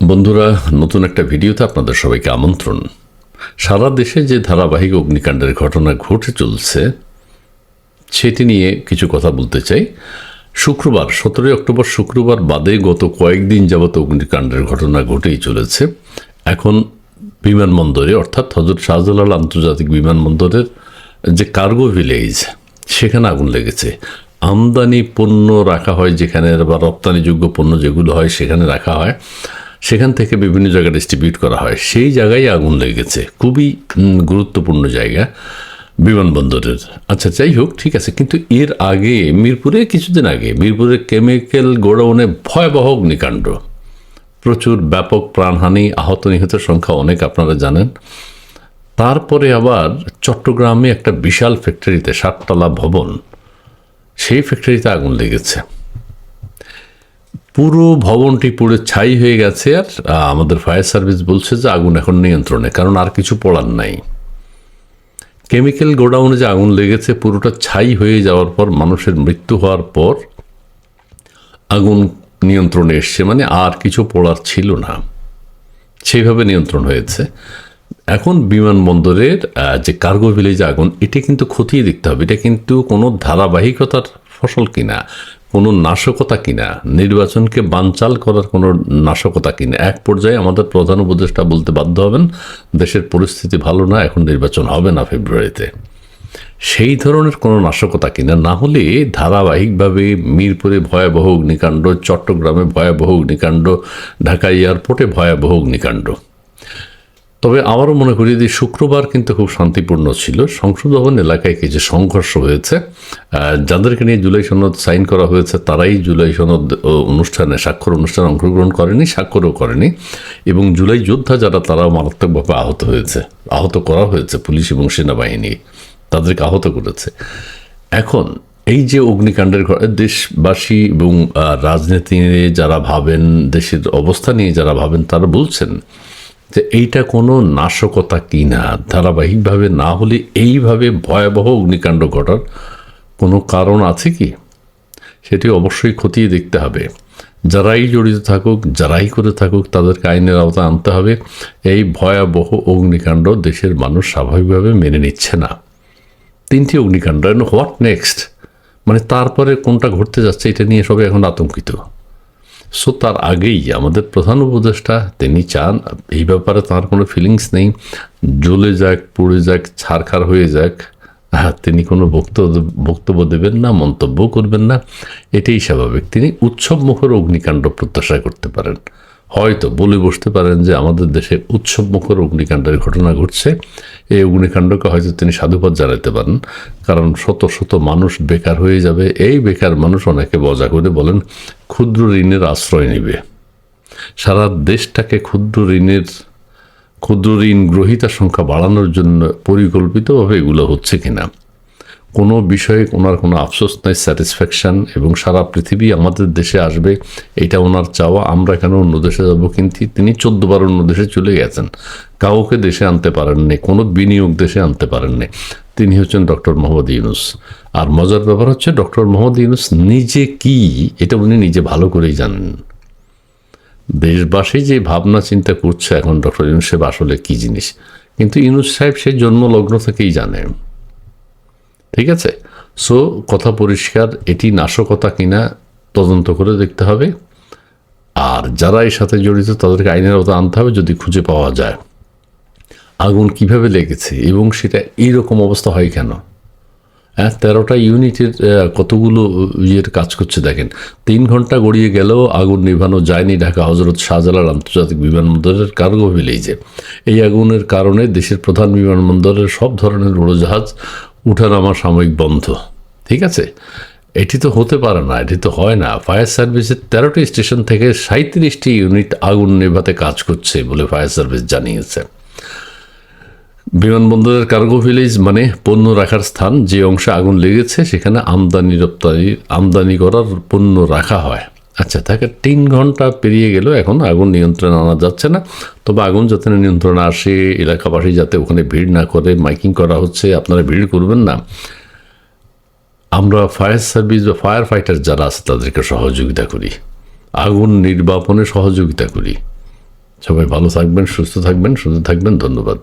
বন্ধুরা, নতুন একটা ভিডিওতে আপনাদের সবাইকে আমন্ত্রণ। সারা দেশে যে ধারাবাহিক অগ্নিকাণ্ডের ঘটনা ঘটে চলছে, সেটি নিয়ে কিছু কথা বলতে চাই। শুক্রবার, সতেরোই অক্টোবর শুক্রবার বাদে গত কয়েকদিন যাবত অগ্নিকাণ্ডের ঘটনা ঘটেই চলেছে। এখন বিমানবন্দরে, অর্থাৎ হজরত শাহজালাল আন্তর্জাতিক বিমানবন্দরের যে কার্গো ভিলেজ, সেখানে আগুন লেগেছে। আমদানি পণ্য রাখা হয় যেখানে বা রপ্তানিযোগ্য পণ্য যেগুলো হয় সেখানে রাখা হয়। সেখান থেকে বিভিন্ন জায়গায় ডিস্ট্রিবিউট করা হয়। সেই জায়গায় আগুন লেগেছে। খুবই গুরুত্বপূর্ণ জায়গা বিমানবন্দরের। আচ্ছা যাই হোক, ঠিক আছে। কিন্তু এর আগে, মিরপুরে কিছুদিন আগে, মিরপুরে কেমিক্যাল গোডাউনে ভয়াবহ অগ্নিকাণ্ড। প্রচুর ব্যাপক প্রাণহানি, আহত নিহতের সংখ্যা অনেক, আপনারা জানেন। তারপরে আবার চট্টগ্রামে একটা বিশাল ফ্যাক্টরিতে সাততলা ভবন, সেই ফ্যাক্টরিতে আগুন লেগেছে। পুরো ভবনটি পুরো ছাই হয়ে গেছে আর আমাদের ফায়ার সার্ভিস বলছে যে আগুন এখন নিয়ন্ত্রণে, কারণ আর কিছু পড়ার নাই। কেমিক্যাল গোডাউনে যে আগুন লেগেছে, পুরোটা ছাই হয়ে যাওয়ার পর, মানুষের মৃত্যু হওয়ার পর আগুন নিয়ন্ত্রণে এসছে মানে আর কিছু পড়ার ছিল না। সেইভাবে নিয়ন্ত্রণ হয়েছে। এখন বিমানবন্দরের যে কার্গো ভিলেজ আগুন, এটা কিন্তু খতিয়ে দেখতে হবে। এটা কিন্তু কোনো ধারাবাহিকতার ফসল কিনা। কোনো নাশকতা কিনা, নির্বাচনকে বানচাল করার কোনো নাশকতা কিনা, এক পর্যায়ে আমাদের প্রধান উপদেষ্টা বলতে বাধ্য হবেন, দেশের পরিস্থিতি ভালো না, এখন নির্বাচন হবে না ফেব্রুয়ারিতে। সেই ধরনের কোনো নাশকতা কিনা, না হলে ধারাবাহিকভাবে মিরপুরে ভয়াবহ অগ্নিকাণ্ড, চট্টগ্রামে ভয়াবহ অগ্নিকাণ্ড, ঢাকা এয়ারপোর্টে ভয়াবহ অগ্নিকাণ্ড। তবে আমারও মনে করি যে শুক্রবার কিন্তু খুব শান্তিপূর্ণ ছিল। সংসদ ভবন এলাকায় কিছু সংঘর্ষ হয়েছে যাদেরকে নিয়ে জুলাই সনদ সাইন করা হয়েছে, তারাই জুলাই সনদ অনুষ্ঠানে, স্বাক্ষর অনুষ্ঠানে অংশগ্রহণ করেনি, স্বাক্ষরও করেনি। এবং জুলাই যোদ্ধা যারা তারা মারাত্মকভাবে আহত হয়েছে। আহত করা হয়েছে পুলিশ এবং সেনাবাহিনী। তাদেরকে আহত করেছে। এখন, এই যে অগ্নিকাণ্ডের ঘ- দেশবাসী এবং রাজনীতি নিয়ে যারা ভাবেন, দেশের অবস্থা নিয়ে যারা ভাবেন, তারা বলছেন যে এইটা কোনো নাশকতা কি না? ধারাবাহিকভাবে না হলে এইভাবে ভয়াবহ অগ্নিকাণ্ড ঘটার কোনো কারণ আছে কি? সেটি অবশ্যই খতিয়ে দেখতে হবে। যারাই জড়িত থাকুক, যারাই করে থাকুক, তাদেরকে আইনের আওতা আনতে হবে। এই ভয়াবহ অগ্নিকাণ্ড দেশের মানুষ স্বাভাবিকভাবে মেনে নিচ্ছে না। তিনটি অগ্নিকাণ্ড হোয়াট নেক্সট মানে তারপরে কোনটা ঘটতে যাচ্ছে, এটা নিয়ে সবাই এখন আতঙ্কিত। সো তার আগেই আমাদের প্রধান উপদেষ্টা, তিনি চান, এই ব্যাপারে তার কোনো ফিলিংস নেই। জ্বলে যাক, পুড়ে যাক ছাড়খার হয়ে যাক তিনি কোনো বক্তব্য বক্তব্য দেবেন না মন্তব্য করবেন না। এটাই স্বাভাবিক। তিনি উৎসব মুখর অগ্নিকাণ্ড প্রত্যাশা করতে পারেন। হয়তো বলে বসতে পারেন যে আমাদের দেশে উৎসব মুখর অগ্নিকাণ্ডের ঘটনা ঘটছে। এই অগ্নিকাণ্ডকে হয়তো তিনি সাধুবাদ জানাতে পারেন। কারণ শত শত মানুষ বেকার হয়ে যাবে। এই বেকার মানুষ অনেকে বজা করে বলেন, ক্ষুদ্র ঋণের আশ্রয় নেবে। সারা দেশটাকে ক্ষুদ্র ঋণের, ক্ষুদ্র ঋণ গ্রহীতার সংখ্যা বাড়ানোর জন্য পরিকল্পিতভাবে এগুলো হচ্ছে কিনা। কোনো বিষয়ে ওনার কোনো আফসোস নাই স্যাটিসফ্যাকশন এবং সারা পৃথিবী আমাদের দেশে আসবে এটা ওনার চাওয়া, আমরা কেন অন্য দেশে যাব? কিন্তু তিনি চোদ্দ বার অন্য দেশে চলে গেছেন। কাউকে দেশে আনতে পারেননি কোনো বিনিয়োগ দেশে আনতে পারেননি তিনি হচ্ছেন ডক্টর মোহাম্মদ ইউনুস। আর মজার ব্যাপার হচ্ছে, ডক্টর মোহাম্মদ ইউনুস নিজে কি, এটা উনি নিজে ভালো করেই জানেন। দেশবাসী যে ভাবনা চিন্তা করছে এখন ডক্টর ইউনুস সাহেব আসলে কী জিনিস? কিন্তু ইউনুস সাহেব সে জন্মলগ্ন থেকেই জানে। ঠিক আছে? সো কথা পরিষ্কার, এটি নাশকতা কিনা তদন্ত করে দেখতে হবে। আর যারা এর সাথে জড়িত, তাদেরকে আইনের আওতায় আনতে হবে যদি খুঁজে পাওয়া যায়। আগুন কীভাবে লেগেছে এবং সেটা এইরকম অবস্থা হয় কেন? হ্যাঁ তেরোটা ইউনিটের কতগুলো ইয়ের কাজ করছে দেখেন। তিন ঘণ্টা গড়িয়ে গেলেও আগুন নিভানো যায়নি ঢাকা হজরত শাহজালাল আন্তর্জাতিক বিমানবন্দরের কার্গো ভিলেজে। এই আগুনের কারণে দেশের প্রধান বিমানবন্দরের সব ধরনের উড়োজাহাজ উঠানামা সাময়িক বন্ধ। ঠিক আছে? এটি তো হতে পারে না, এটি তো হয় না। ফায়ার সার্ভিসের তেরোটি স্টেশন থেকে সাঁত্রিশটি ইউনিট আগুন নেভাতে কাজ করছে বলে ফায়ার সার্ভিস জানিয়েছে। বিমানবন্দরের কার্গো ভিলেজ মানে পণ্য রাখার স্থান, যে অংশে আগুন লেগেছে, সেখানে আমদানি রপ্তানি, আমদানি করার পণ্য রাখা হয়। আচ্ছা তাকে তিন ঘণ্টা পেরিয়ে গেল এখন আগুন নিয়ন্ত্রণে আনা যাচ্ছে না। তবে আগুন যাতে নিয়ন্ত্রণে আসে, এলাকাবাসী যাতে ওখানে ভিড় না করে, মাইকিং করা হচ্ছে, আপনারা ভিড় করবেন না। আমরা ফায়ার সার্ভিস বা ফায়ার ফাইটার যারা আছে, তাদেরকে সহযোগিতা করি। আগুন নির্বাপনে সহযোগিতা করি। সবাই ভালো থাকবেন, সুস্থ থাকবেন সুস্থ থাকবেন, ধন্যবাদ।